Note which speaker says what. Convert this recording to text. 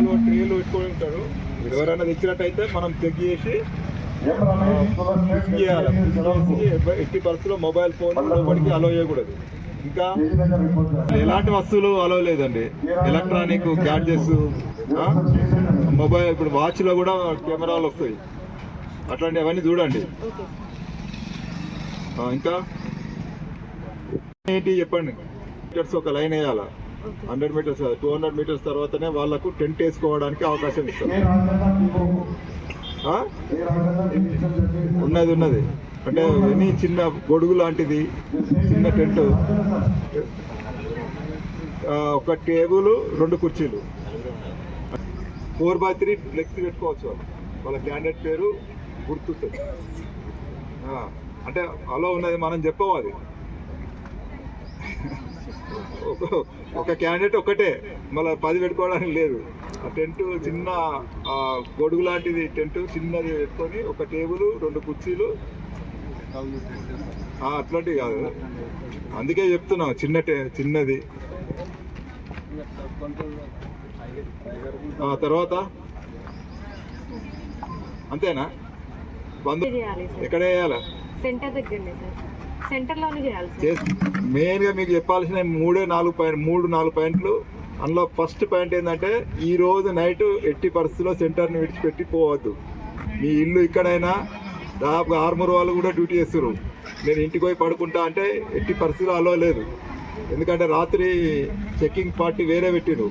Speaker 1: ట్రేలు ట్రేలు పెట్టుకొని ఉంటాడు ఎవరైనా తెచ్చినట్టయితే మనం చెక్ చేసి ఎట్టి పరిస్థితుల్లో మొబైల్ ఫోన్ లోపలికి అలో చేయకూడదు. ఇంకా ఎలాంటి వస్తువులు అలో లేదండి. ఎలక్ట్రానిక్ గ్యాడ్జెట్స్ మొబైల్ ఇప్పుడు వాచ్లో కూడా కెమెరాలు వస్తాయి. అట్లాంటి అవన్నీ చూడండి. ఇంకా ఏంటి చెప్పండి? ఒక లైన్ వేయాలా? Hundred meters two hundred meters తర్వాతనే వాళ్ళకు టెంట్ వేసుకోవడానికి అవకాశం ఇస్తారు. ఆ? ఉన్నది ఉన్నది. అంటే ఎన్ని చిన్న గొడుగు లాంటిది చిన్న టెంట్. ఆ, ఒక టేబుల్ రెండు కుర్చీలు. ఫోర్ బై త్రీ ఫ్లెక్స్ పెట్టుకోవచ్చు వాళ్ళు. వాళ్ళ క్యాండిడేట్ పేరు గుర్తుంది ఆ, అంటే అలో ఉన్నది మనం చెప్పవాలి ఒక- ఒక క్యాండిడేట్ ఒకటే మళ్ళీ పది పెట్టుకోవడానికి లేదు. ఆ టెంట్ చిన్న గొడుగు లాంటిది టెంట్ చిన్నది పెట్టుకొని ఒక టేబుల్ రెండు కుర్చీలు. అట్లాంటివి కాదు. అందుకే చెప్తున్నాం చిన్న చిన్నది. తర్వాత? అంతేనా? బంధు ఎక్కడ వేయాలా?
Speaker 2: సెంటర్ దగ్గరనే సార్. సెంటర్లోనే చేయాలి
Speaker 1: మెయిన్గా మీకు చెప్పాల్సిన మూడే నాలుగు పాయింట్ మూడు నాలుగు పాయింట్లు. అందులో ఫస్ట్ పాయింట్ ఏంటంటే ఈ రోజు నైట్ ఎట్టి పరిస్థితుల్లో సెంటర్ని విడిచిపెట్టి పోవద్దు. మీ ఇల్లు ఇక్కడైనా దాదాపు ఆర్మూర్ వాళ్ళు కూడా డ్యూటీ చేస్తారు నేను ఇంటికి పోయి పడుకుంటా అంటే ఎట్టి పరిస్థితులు అలో లేదు. ఎందుకంటే రాత్రి చెక్కింగ్ పార్టీ వేరే పెట్టిరు.